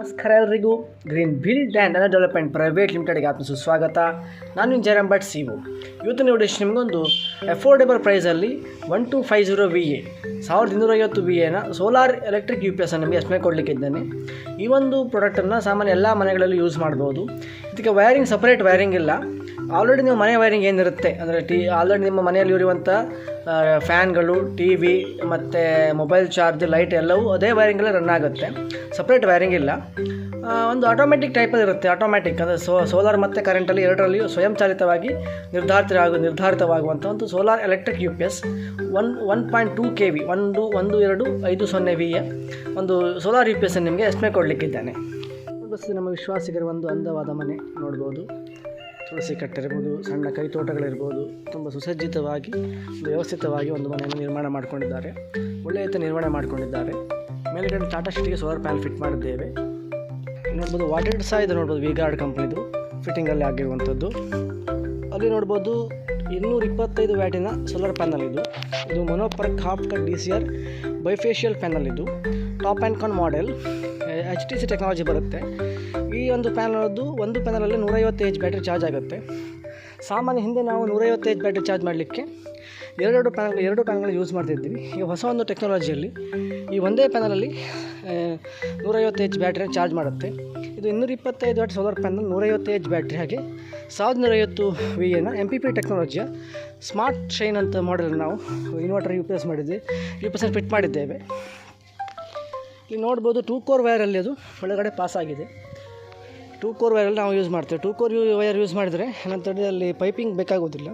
ನಮಸ್ಕಾರ ಎಲ್ರಿಗೂ. Green build and honour development private ಲಿಮಿಟೆಡ್ಗೆ ಆತ್ಮ ಸುಸ್ವಾಗತ. ನಾನು ಜಯರಾಮ್ ಭಟ್ ಸಿ ಒ ಇವತ್ತು ನೋಡಿ ನಿಮಗೊಂದು ಅಫೋರ್ಡೆಬಲ್ ಪ್ರೈಸಲ್ಲಿ one two five zero V A ಸಾವಿರದ ಇನ್ನೂರೈವತ್ತು ವಿ ಎನ solar electric U P S ನಿಮಗೆ ಎಸ್ಮೆ ಕೊಡಲಿಕ್ಕಿದ್ದೇನೆ ಈ ಒಂದು ಪ್ರಾಡಕ್ಟನ್ನು ಸಾಮಾನ್ಯ ಎಲ್ಲ ಮನೆಗಳಲ್ಲಿ ಯೂಸ್ ಮಾಡ್ಬೋದು. ಇದಕ್ಕೆ ವೈರಿಂಗ್ ಸಪ್ರೇಟ್ ವೈರಿಂಗ್ ಇಲ್ಲ. ಆಲ್ರೆಡಿ ನಿಮ್ಮ ಮನೆ ವೈರಿಂಗ್ ಏನಿರುತ್ತೆ? ಅಂದರೆ ಟಿ ಆಲ್ರೆಡಿ ನಿಮ್ಮ ಮನೆಯಲ್ಲಿ ಇರುವಂಥ ಫ್ಯಾನ್ಗಳು ಟಿ ವಿ ಮತ್ತು ಮೊಬೈಲ್ ಚಾರ್ಜ್ ಲೈಟ್ ಎಲ್ಲವೂ ಅದೇ ವೈರಿಂಗಲ್ಲೇ ರನ್ ಆಗುತ್ತೆ. ಸಪ್ರೇಟ್ ವೈರಿಂಗ್ ಇಲ್ಲ. ಒಂದು ಆಟೋಮೆಟಿಕ್ ಟೈಪಲ್ಲಿ ಇರುತ್ತೆ ಆಟೋಮ್ಯಾಟಿಕ್ ಅಂದರೆ ಸೋ ಸೋಲಾರ್ ಮತ್ತು ಕರೆಂಟಲ್ಲಿ ಎರಡರಲ್ಲಿಯೂ ಸ್ವಯಂಚಾಲಿತವಾಗಿ ನಿರ್ಧಾರಿತರಾಗ ನಿರ್ಧಾರಿತವಾಗುವಂಥ ಒಂದು solar electric U P S one one point two K V ಒಂದು ಒಂದು, ಎರಡು, ಐದು, ಸೊನ್ನೆ ವಿಯ ಒಂದು ಸೋಲಾರ್ ಯು ಪಿ ಎಸ್ ನಿಮಗೆ ಎಸ್ಮೆ ಕೊಡಲಿಕ್ಕಿದ್ದಾನೆ. ಬಸ್, ನಮ್ಮ ವಿಶ್ವಾಸಿಗರ ಒಂದು ಅಂದವಾದ ಮನೆ ನೋಡ್ಬೋದು. ತುಳಸಿ ಕಟ್ಟಿರ್ಬೋದು, ಸಣ್ಣ ಕೈ ತೋಟಗಳಿರ್ಬೋದು ತುಂಬ ಸುಸಜ್ಜಿತವಾಗಿ, ವ್ಯವಸ್ಥಿತವಾಗಿ ಒಂದು ಮನೆಯನ್ನು ನಿರ್ಮಾಣ ಮಾಡಿಕೊಂಡಿದ್ದಾರೆ. ಒಳ್ಳೆಯ ನಿರ್ಮಾಣ ಮಾಡಿಕೊಂಡಿದ್ದಾರೆ. ಮೇಲ್ಗಡೆ ಟಾಟಾ ಶೀಟ್ಗೆ ಸೋಲಾರ್ ಪ್ಯಾನ್ ಫಿಟ್ ಮಾಡಿದ್ದೇವೆ. ನೋಡ್ಬೋದು ವಾಟರ್ ಸಹ ಇದು ನೋಡ್ಬೋದು ವಿಗಾರ್ಡ್ ಕಂಪ್ನಿದು ಫಿಟ್ಟಿಂಗಲ್ಲಿ ಆಗಿರುವಂಥದ್ದು. ಅಲ್ಲಿ ನೋಡ್ಬೋದು ಇನ್ನೂರ ಇಪ್ಪತ್ತೈದು ವ್ಯಾಟಿನ ಸೋಲಾರ್ ಪ್ಯಾನಲ್ ಇದು. ಇದು mono PERC half cut D C R bifacial panel ಇದು. Top and con model H T C technology ಬರುತ್ತೆ. ಈ ಒಂದು ಪ್ಯಾನಲ್ದು ಒಂದು ಪ್ಯಾನಲಲ್ಲಿ ನೂರೈವತ್ತು ಏಜ್ ಬ್ಯಾಟ್ರಿ ಚಾರ್ಜ್ ಆಗುತ್ತೆ. ಸಾಮಾನ್ಯ ಹಿಂದೆ ನಾವು ನೂರೈವತ್ತು ಏಜ್ ಬ್ಯಾಟ್ರಿ ಚಾರ್ಜ್ ಮಾಡಲಿಕ್ಕೆ ಎರಡೆರಡು ಪ್ಯಾನಲ್ ಎರಡು ಪ್ಯಾನಲ್ಗಳು ಯೂಸ್ ಮಾಡ್ತಿದ್ವಿ ಈಗ ಹೊಸ ಒಂದು ಟೆಕ್ನಾಲಜಿಯಲ್ಲಿ ಈ ಒಂದೇ ಪ್ಯಾನಲಲ್ಲಿ ನೂರೈವತ್ತು ಎಚ್ ಬ್ಯಾಟ್ರಿ ಚಾರ್ಜ್ ಮಾಡುತ್ತೆ. ಇದು ಇನ್ನೂರ ಇಪ್ಪತ್ತೈದು ವ್ಯಾಟ್ ಸೋಲಾರ್ ಪ್ಯಾನಲ್ ನೂರೈವತ್ತು ಏಜ್ ಬ್ಯಾಟ್ರಿ ಹಾಗೆ ಸಾವಿರದ ನೂರೈವತ್ತು ವಿ ಎನ ಎಂ ಪಿ ಪಿ ಟೆಕ್ನಾಲಜಿಯ ಸ್ಮಾರ್ಟ್ ಶೈನ್ ಅಂತ ಮಾಡೆಲ್ ನಾವು ಇನ್ವರ್ಟರ್ ಯು ಪಿ ಎಸ್ ಮಾಡಿದ್ವಿ. ಯು ಪಿ ಎಸ್ ಫಿಟ್ ಮಾಡಿದ್ದೇವೆ. ಇಲ್ಲಿ ನೋಡ್ಬೋದು ಟೂ ಕೋರ್ ವೈರಲ್ಲಿ ಅದು ಒಳಗಡೆ ಪಾಸ್ ಆಗಿದೆ. ಟೂ ಕೋರ್ ವೈರಲ್ಲಿ ನಾವು ಯೂಸ್ ಮಾಡ್ತೇವೆ. ಟೂ ಕೋರ್ ವೈರ್ ಯೂಸ್ ಮಾಡಿದರೆ ಏನಂತೇಳಿ ಅಲ್ಲಿ ಪೈಪಿಂಗ್ ಬೇಕಾಗೋದಿಲ್ಲ.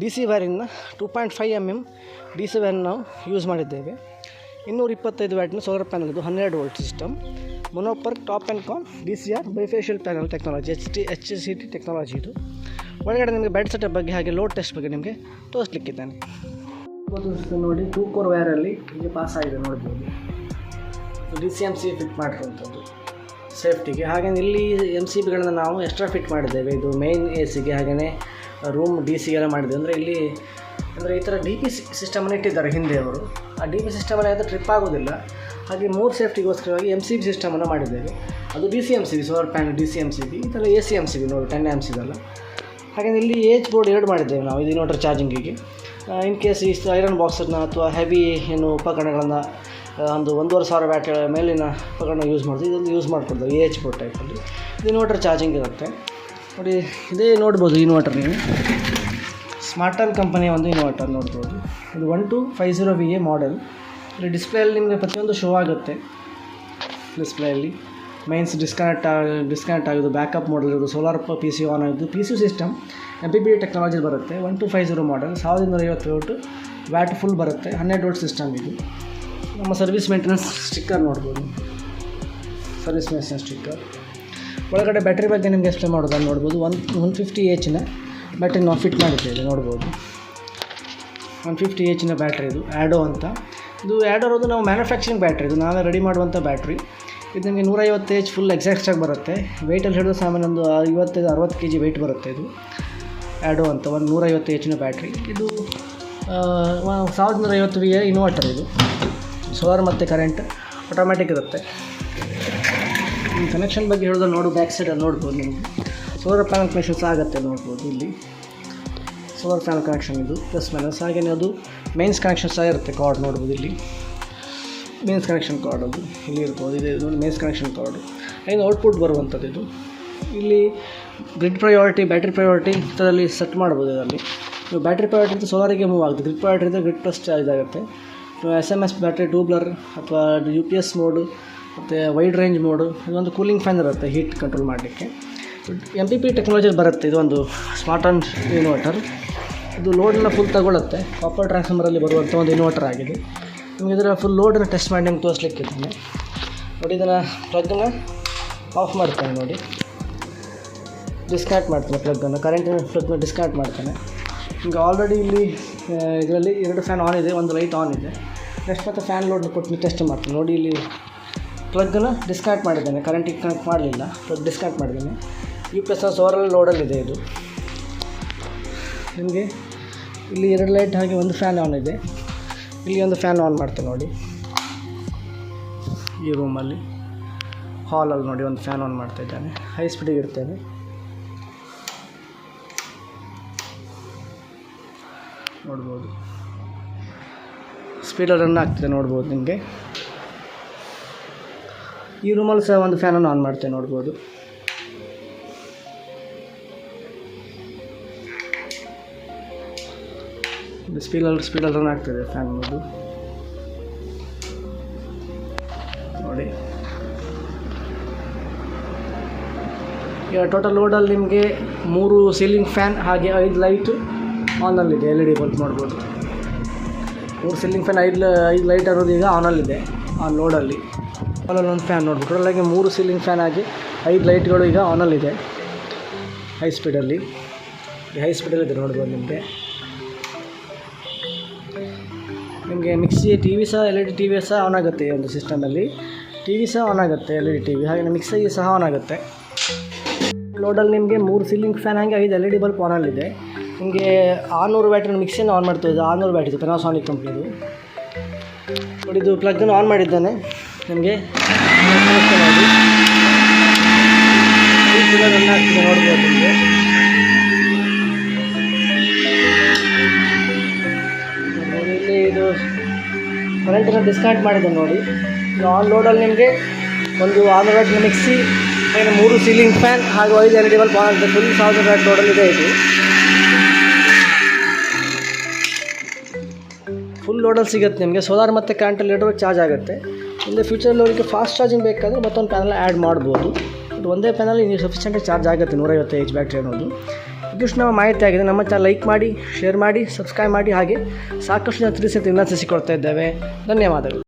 D C ವೈರಿಂದ two point five M M D C ವೈರ್ನ ನಾವು ಯೂಸ್ ಮಾಡಿದ್ದೇವೆ. ಇನ್ನೂರ ಇಪ್ಪತ್ತೈದು ವ್ಯಾಟ್ನ ಸೋಲಾರ್ ಪ್ಯಾನಲ್ ಇದು ಹನ್ನೆರಡು volt system mono PERC top and con D C R bifacial panel technology H T H C T technology ಇದು. ಒಳಗಡೆ ನಿಮಗೆ bat setup ಬಗ್ಗೆ ಹಾಗೆ ಲೋಡ್ ಟೆಸ್ಟ್ ಬಗ್ಗೆ ನಿಮಗೆ ತೋರಿಸ್ಲಿಕ್ಕಿದ್ದಾನೆ. ನೋಡಿ ಟೂ ಕೋರ್ ವೈರಲ್ಲಿ ಹೀಗೆ ಪಾಸ್ ಆಗಿದೆ ನೋಡ್ಬೋದು. D C M C fit ಮಾಡಿರುವಂಥದ್ದು. ಸೇಫ್ಟಿಗೆ ಹಾಗೆಯೇ ಇಲ್ಲಿ ಎಂ ಸಿ ಬಿಗಳನ್ನು ನಾವು ಎಕ್ಸ್ಟ್ರಾ ಫಿಟ್ ಮಾಡಿದ್ದೇವೆ. ಇದು ಮೇಯ್ನ್ ಎ ಸಿಗೆ ಹಾಗೆಯೇ ರೂಮ್ ಡಿ ಸಿಗೆಲ್ಲ ಮಾಡಿದ್ದೇವೆ. ಅಂದರೆ ಇಲ್ಲಿ, ಅಂದರೆ ಈ ಥರ ಡಿ ಪಿ ಸಿಸ್ಟಮನ್ನು ಇಟ್ಟಿದ್ದಾರೆ ಹಿಂದೆ ಅವರು. ಆ ಡಿ ಪಿ ಸಿಸ್ಟಮಲ್ಲಿ ಅದು ಟ್ರಿಪ್ ಆಗೋದಿಲ್ಲ. ಹಾಗೆ ಮೂರು ಸೇಫ್ಟಿಗೋಸ್ಕರವಾಗಿ ಎಂ ಸಿ ಬಿ ಸಿಸ್ಟಮನ್ನು ಮಾಡಿದ್ದೇವೆ. ಅದು D C M C B solar panel D C M C B ಈ ಥರ A C M C B ನೋಡಿ ಟೆನ್ ಎಂ ಸಿ ಇದಲ್ಲ. ಹಾಗೆ ಇಲ್ಲಿ ಏಜ್ ಬೋರ್ಡ್ ಎರಡು ಮಾಡಿದ್ದೇವೆ ನಾವು. ಇದು ಇನ್ವರ್ಟರ್ ಚಾರ್ಜಿಂಗಿಗೆ ಇನ್ ಕೇಸ್ ಈ ಐರನ್ ಬಾಕ್ಸನ್ನು ಅಥವಾ ಹೆವಿ ಏನು ಉಪಕರಣಗಳನ್ನು ಒಂದು ಒಂದೂವರೆ ಸಾವಿರ ವ್ಯಾಟ್ ಮೇಲಿನ ಉಪಕರಣ ಯೂಸ್ ಮಾಡ್ತೀವಿ. ಇದೊಂದು ಯೂಸ್ ಮಾಡ್ಕೊಡ್ತೇವೆ ಎ ಎಚ್ ಬೋರ್ಡ್ ಟೈಪಲ್ಲಿ ಇದು ಇನ್ವರ್ಟರ್ ಚಾರ್ಜಿಂಗ್ ಇರುತ್ತೆ. ನೋಡಿ, ಇದೇ ನೋಡ್ಬೋದು ಇನ್ವರ್ಟರ್ ನೀವು. ಸ್ಮಾರ್ಟಲ್ ಕಂಪನಿಯ ಒಂದು ಇನ್ವರ್ಟರ್ ನೋಡ್ಬೋದು. ಇದು one two five zero V A model ಇಲ್ಲಿ ಡಿಸ್ಪ್ಲೇಯಲ್ಲಿ ನಿಮಗೆ ಪ್ರತಿಯೊಂದು ಶೋ ಆಗುತ್ತೆ. ಡಿಸ್ಪ್ಲೇಯಲ್ಲಿ ಮೈನ್ಸ್ ಡಿಸ್ಕನೆಕ್ಟ್ ಡಿಸ್ಕನೆಕ್ಟ್ ಆಗೋದು ಬ್ಯಾಕಪ್ ಮಾಡಲ್ ಇರೋದು ಸೋಲಾರ್ ಪಿ ಸಿ ಆನ್ ಆಗಿದ್ದು P C system M P B technology ಬರುತ್ತೆ. One two five zero model ಸಾವಿರದ ಇನ್ನೂರ ಐವತ್ತು ವ್ಯಾಟ್ ಫುಲ್ ಬರುತ್ತೆ, ಹನ್ನೆರಡು ವೋಲ್ಟ್ ಸಿಸ್ಟಮ್ ಇದು. ನಮ್ಮ ಸರ್ವಿಸ್ ಮೇಂಟೆನೆನ್ಸ್ ಸ್ಟಿಕ್ಕರ್ ನೋಡ್ಬೋದು. ಸರ್ವಿಸ್ ಮೇಂಟೆನೆನ್ಸ್ ಸ್ಟಿಕ್ಕರ್ ಒಳಗಡೆ ಬ್ಯಾಟ್ರಿ ಬಗ್ಗೆ ನಿಮಗೆ ಎಕ್ಸ್ಪ್ಲೇನ್ ಮಾಡೋದನ್ನು ನೋಡ್ಬೋದು. ಒನ್ ಒನ್ ಫಿಫ್ಟಿ ಎಚ್ನ ಬ್ಯಾಟ್ರಿ ನಾವು ಫಿಟ್ ಮಾಡಿದ್ದೇವೆ ನೋಡ್ಬೋದು. ಒನ್ ಫಿಫ್ಟಿ ಎಚ್ನ ಬ್ಯಾಟ್ರಿ ಇದು ಆ್ಯಡೋ ಅಂತ. ಇದು ಆ್ಯಡೋ ಅದು ನಾವು ಮ್ಯಾನುಫ್ಯಾಕ್ಚರಿಂಗ್ ಬ್ಯಾಟ್ರಿ ಇದು ನಾವೇ ರೆಡಿ ಮಾಡುವಂಥ ಬ್ಯಾಟ್ರಿ ಇದು ನಿಮಗೆ ನೂರೈವತ್ತು ಎಚ್ ಫುಲ್ ಎಕ್ಸಾಕ್ಟಾಗಿ ಬರುತ್ತೆ. ವೆಯ್ಟಲ್ಲಿ ಹಿಡಿದು ಸಾಮಾನ್ಯ ಒಂದು ಐವತ್ತೈದು, ಅರವತ್ತು ಕೆ ಜಿ ವೆಯ್ಟ್ ಬರುತ್ತೆ ಇದು. ಆ್ಯಡೋ ಅಂತ, ಒಂದು ನೂರೈವತ್ತು ಎಚ್ನ ಬ್ಯಾಟ್ರಿ ಇದು ಸಾವಿರದ ನೂರೈವತ್ತು ವಿ ಇನ್ವರ್ಟರ್ ಇದು. ಸೋಲಾರ್ ಮತ್ತು ಕರೆಂಟ್ ಆಟೋಮ್ಯಾಟಿಕ್ ಇರುತ್ತೆ. ಕನೆಕ್ಷನ್ ಬಗ್ಗೆ ಹೇಳಿದ್ರೆ ನೋಡು ಬ್ಯಾಕ್ ಸೈಡಲ್ಲಿ ನೋಡ್ಬೋದು ನಿಮಗೆ ಸೋಲಾರ್ ಪ್ಯಾನಲ್ ಕನೆಕ್ಷನ್ ಸಹ ಆಗುತ್ತೆ ನೋಡ್ಬೋದು ಇಲ್ಲಿ. ಸೋಲಾರ್ ಪ್ಯಾನಲ್ ಕನೆಕ್ಷನ್ ಇದು ಪ್ಲಸ್ ಮೈನಸ್ ಹಾಗೆಯೇ ಅದು ಮೇನ್ಸ್ ಕನೆಕ್ಷನ್ ಸಹ ಇರುತ್ತೆ ಕಾರ್ಡ್ ನೋಡ್ಬೋದು ಇಲ್ಲಿ. ಮೇನ್ಸ್ ಕನೆಕ್ಷನ್ ಕಾರ್ಡ್ ಅದು ಇಲ್ಲಿ ಇರ್ಬೋದು. ಇದು ನೋಡಿ ಮೇನ್ಸ್ ಕನೆಕ್ಷನ್ ಕಾರ್ಡು ಏನು ಔಟ್ಪುಟ್ ಬರುವಂಥದ್ದು ಇದು. ಇಲ್ಲಿ ಗ್ರಿಡ್ ಪ್ರಯಾರಿಟಿ ಬ್ಯಾಟ್ರಿ ಪ್ರಯಾರಿಟಿ ಇದರಲ್ಲಿ ಸೆಟ್ ಮಾಡ್ಬೋದು ಇದರಲ್ಲಿ. ನೀವು ಬ್ಯಾಟ್ರಿ ಪ್ರಯಾರಿಟಿ ಅಂತ ಸೋಲಾರಿಗೆ ಮೂವ್ ಆಗುತ್ತೆ ಗ್ರಿಡ್ ಪ್ರಯಾರಿಟಿ ಅಂದರೆ ಗ್ರಿಡ್ ಪ್ಲಸ್ ಚಾರ್ಜ್ ಆಗುತ್ತೆ. S M S battery tubular ಅಥವಾ ಯು ಪಿ ಎಸ್ ಮೋಡು ಮತ್ತು ವೈಡ್ ರೇಂಜ್ ಮೋಡು ಇದೊಂದು ಕೂಲಿಂಗ್ ಫ್ಯಾನ್ ಇರುತ್ತೆ ಹೀಟ್ ಕಂಟ್ರೋಲ್ ಮಾಡಲಿಕ್ಕೆ. ಎಂ ಪಿ ಪಿ ಟೆಕ್ನಾಲಜಿ ಬರುತ್ತೆ ಇದೊಂದು ಸ್ಮಾರ್ಟ್ ಆನ್ ಇನ್ವರ್ಟರ್ ಇದು ಲೋಡನ್ನ ಫುಲ್ ತಗೊಳ್ಳುತ್ತೆ ಕಾಪರ್ ಟ್ರಾನ್ಸ್ಫಾರ್ಮರಲ್ಲಿ ಬರುವಂಥ ಒಂದು ಇನ್ವರ್ಟರ್ ಆಗಿದೆ. ನಿಮಗೆ ಇದರ ಫುಲ್ ಲೋಡನ್ನು ಟೆಸ್ಟ್ ಮಾಡಿ ನಿಮ್ಗೆ ತೋರಿಸ್ಲಿಕ್ಕಿದ್ದಾನೆ. ನೋಡಿ ಇದನ್ನು ಪ್ಲಗ್ಗನ್ನು ಆಫ್ ಮಾಡ್ತಾನೆ ನೋಡಿ. ಡಿಸ್ಕನೆಕ್ಟ್ ಮಾಡ್ತಾನೆ ಪ್ಲಗ್ಗನ್ನು ಕರೆಂಟಿನ ಪ್ಲಗ್ನ ಡಿಸ್ಕನೆಕ್ಟ್ ಮಾಡ್ತಾನೆ. ಈಗ ಆಲ್ರೆಡಿ ಇಲ್ಲಿ ಇದರಲ್ಲಿ ಎರಡು ಫ್ಯಾನ್ ಆನ್ ಇದೆ, ಒಂದು ಲೈಟ್ ಆನ್ ಇದೆ. ನೆಕ್ಸ್ಟ್ ಮತ್ತೆ ಫ್ಯಾನ್ ಲೋಡ್ ಕೊಟ್ಟು ಟೆಸ್ಟ್ ಮಾಡ್ತೀನಿ. ನೋಡಿ ಇಲ್ಲಿ ಪ್ಲಗ್ನ ಡಿಸ್ಕನೆಕ್ಟ್ ಮಾಡಿದ್ದೇನೆ. ಕರೆಂಟಿಗೆ ಕನೆಕ್ಟ್ ಮಾಡಲಿಲ್ಲ. ಪ್ಲಗ್ ಡಿಸ್ಕನೆಕ್ಟ್ ಮಾಡಿದ್ದಾನೆ. ಯು ಪ್ಲಸ್ ಓವರಲ್ ಲೋಡಲ್ಲಿದೆ ಇದು ನಿಮಗೆ ಇಲ್ಲಿ ಎರಡು ಲೈಟ್ ಹಾಗೆ ಒಂದು ಫ್ಯಾನ್ ಆನ್ ಇದೆ. ಇಲ್ಲಿ ಒಂದು ಫ್ಯಾನ್ ಆನ್ ಮಾಡ್ತೀನಿ ನೋಡಿ. ಈ ರೂಮಲ್ಲಿ ಹಾಲಲ್ಲಿ ನೋಡಿ, ಒಂದು ಫ್ಯಾನ್ ಆನ್ ಮಾಡ್ತಾ ಇದ್ದಾನೆ. ಹೈ ಸ್ಪೀಡಿಗೆ ಇರ್ತೇನೆ. ನೋಡ್ಬೋದು. ಸ್ಪೀಡಲ್ಲಿ ರನ್ ಆಗ್ತಿದೆ ನೋಡ್ಬೋದು ನಿಮಗೆ. ಈ ರೂಮಲ್ಲಿ ಸಹ ಒಂದು ಫ್ಯಾನನ್ನು ಆನ್ ಮಾಡ್ತೇವೆ ನೋಡ್ಬೋದು. ಸ್ಪೀಡಲ್ಲಿ ಸ್ಪೀಡಲ್ಲಿ ರನ್ ಆಗ್ತದೆ ಫ್ಯಾನ್ ಅನ್ನೋದು. ನೋಡಿ. ಈಗ ಟೋಟಲ್ ಲೋಡಲ್ಲಿ ನಿಮಗೆ ಮೂರು ಸೀಲಿಂಗ್ ಫ್ಯಾನ್ ಹಾಗೆ ಐದು ಲೈಟ್ ಆನಲ್ಲಿದೆ ಎಲ್ ಇ ಡಿ ಬಲ್ಬ್ ನೋಡ್ಬೋದು. ಮೂರು ಸೀಲಿಂಗ್ ಫ್ಯಾನ್ ಐದು ಐದು ಲೈಟ್ ಇರೋದು ಈಗ ಆನಲ್ಲಿದೆ ಆ ಲೋಡಲ್ಲಿ ಆಲಲ್ಲಿ ಒಂದು ಫ್ಯಾನ್ ನೋಡ್ಬೋದು ಟೋಟಲಾಗಿ ಮೂರು ಸೀಲಿಂಗ್ ಫ್ಯಾನ್ ಆಗಿ ಐದು ಲೈಟ್ಗಳು ಈಗ ಆನಲ್ಲಿದೆ ಹೈ ಸ್ಪೀಡಲ್ಲಿ ಹೈ ಸ್ಪೀಡಲ್ಲಿದೆ ನೋಡ್ಬೋದು ನಿಮಗೆ. ನಿಮಗೆ ಮಿಕ್ಸಿ ಟಿ ವಿ ಸಹ L E D T V ಸಹ ಆನ್ ಆಗುತ್ತೆ ಈ ಒಂದು ಸಿಸ್ಟಮಲ್ಲಿ ಟಿ ವಿ ಸಹ ಆನ್ ಆಗುತ್ತೆ L E D T V ಹಾಗೆ ಮಿಕ್ಸಿ ಸಹ ಆನ್ ಆಗುತ್ತೆ. ಲೋಡಲ್ಲಿ ನಿಮಗೆ ಮೂರು ಸೀಲಿಂಗ್ ಫ್ಯಾನ್ ಹಾಗೆ ಐದು ಎಲ್ ಇ ಡಿ ಬಲ್ಪ್ ಆನಲ್ಲಿದೆ ನಿಮಗೆ ಆರುನೂರು ಬ್ಯಾಟ್ರಿನ ಮಿಕ್ಸಿನ ಆನ್ ಮಾಡ್ತಿದ್ದೆ ಆರುನೂರು ಬ್ಯಾಟ್ರಿ ಪೆನಾಸಾನಿಕ್ ಕಂಪ್ನಿದು ನೋಡಿ, ಇದು ಪ್ಲಗ್ಗನ್ನು ಆನ್ ಮಾಡಿದ್ದಾನೆ. ನಿಮಗೆ ಆಗ್ತಿದೆ ನಿಮಗೆ ಇಲ್ಲಿ ಇದು ಕರೆಂಟನ್ನು ಡಿಸ್ಕನೆಕ್ಟ್ ಮಾಡಿದೆ ನೋಡಿ. ಇದು ಆನ್ ಲೋಡಲ್ಲಿ ನಿಮಗೆ ಒಂದು ಆರುನೂರು ವ್ಯಾಟ್ನ ಮಿಕ್ಸಿ ಏನು ಮೂರು ಸೀಲಿಂಗ್ ಫ್ಯಾನ್ ಹಾಗೂ ಐದು ಎಲ್ ಡಿ ಬಲ್ಬ್ ಆನ್ ಆಗುತ್ತೆ ಫುಲ್ ಸಾವಿರದ ವ್ಯಾಟ್ ಲೋಡಲ್ಲಿ ಇದೆ ಇದು. ಫುಲ್ ಲೋಡಲ್ಲಿ ಸಿಗುತ್ತೆ ನಿಮಗೆ. ಸೋಲಾರ್ ಮತ್ತು ಕರೆಂಟಲ್ಲಿ ಇಡೋ ಚಾರ್ಜ್ ಆಗುತ್ತೆ. ಮುಂದೆ ಫ್ಯೂಚರಲ್ಲಿ ಅವರಿಗೆ ಫಾಸ್ಟ್ ಚಾರ್ಜಿಂಗ್ ಬೇಕಾದರೆ ಮತ್ತೊಂದು ಪ್ಯಾನಲ್ ಆ್ಯಡ್ ಮಾಡ್ಬೋದು. ಇದು ಒಂದೇ ಪ್ಯಾನಲ್ಲಿ ನೀವು ಸಫಿಷಿಯೆಂಟಾಗಿ ಚಾರ್ಜ್ ಆಗುತ್ತೆ ನೂರೈವತ್ತು ಎಚ್ ಬ್ಯಾಟ್ರಿ ಅನ್ನೋದು. ಇದಿಷ್ಟು ನಮ್ಮ ಮಾಹಿತಿ ಆಗಿದೆ. ನಮ್ಮ ಚಾನಲ್ ಲೈಕ್ ಮಾಡಿ ಶೇರ್ ಮಾಡಿ ಸಬ್ಸ್ಕ್ರೈಬ್ ಮಾಡಿ. ಹಾಗೆ ಸಾಕಷ್ಟು ಜನ ತಿಳಿಸಿ ವಿನಂತಿಸಿಕೊಳ್ತಾ ಇದ್ದೇವೆ. ಧನ್ಯವಾದಗಳು.